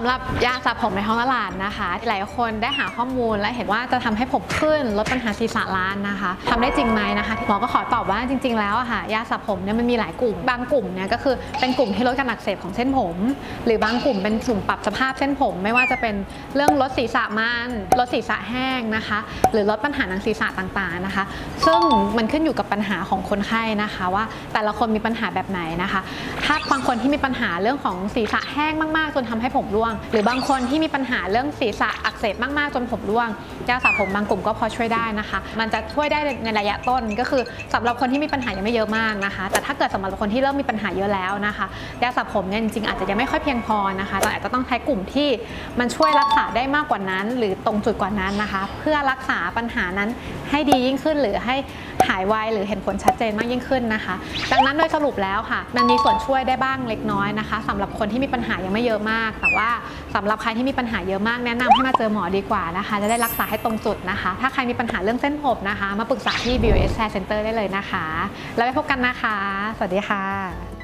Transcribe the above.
ำหรับยาสระผมในท้องตลาดนะคะ หลายคนได้หาข้อมูลและเห็นว่าจะทำให้ผมขึ้นลดปัญหาศีรษะล้านนะคะทำได้จริงไหมนะคะหมอก็ขอตอบว่าจริง ๆ แล้วอะค่ะยาสระผมเนี่ยมันมีหลายกลุ่ม บางกลุ่มเนี่ยก็คือเป็นกลุ่มที่ลดการอักเสบของเส้นผม หรือบางกลุ่มเป็นกลุ่มปรับสภาพเส้นผม ไม่ว่าจะเป็นเรื่องลดศีรษะมันลดศีรษะแห้งนะคะ หรือลดปัญหาหนังศีรษะต่างๆนะคะ ซึ่งมันขึ้นอยู่กับปัญหาของคนไข้นะคะ ว่าแต่ละคนมีปัญหาแบบไหนนะคะ ถ้าบางคนที่มีปัญหาเรื่องของศีรษะแห้งมากๆจนทำให้ผมร่วงหรือบางคนที่มีปัญหาเรื่องศีรษะอักเสบมากๆจนผมร่วงยาสระผมบางกลุ่มก็พอช่วยได้นะคะ มันจะช่วยได้ในระยะต้นก็คือสำหรับคนที่มีปัญหายังไม่เยอะมากนะคะ แต่ถ้าเกิดสำหรับคนที่เริ่มมีปัญหาเยอะแล้วนะคะยาสระผมเนี่ยจริงๆอาจจะยังไม่ค่อยเพียงพอนะคะเราอาจจะต้องใช้กลุ่มที่มันช่วยรักษาได้มากกว่านั้น หรือตรงจุดกว่านั้นนะคะ เพื่อรักษาปัญหานั้นให้ดียิ่งขึ้นหรือให้ หายไวหรือเห็นผลชัดเจนมากยิ่งขึ้นนะคะ ดังนั้นโดยสรุปแล้วค่ะ มันมีส่วนช่วยได้บ้างเล็กน้อยนะคะสำหรับคนที่มีปัญหายังไม่เยอะมาก แต่ว่าสำหรับใครที่มีปัญหาเยอะมากแนะนำให้มาเจอหมอดีกว่านะคะ จะได้รักษาให้ตรงจุดนะคะ ถ้าใครมีปัญหาเรื่องเส้นผมนะคะ มาปรึกษาที่ BOS Hair Center ได้เลยนะคะ แล้วไปพบกันนะคะ สวัสดีค่ะ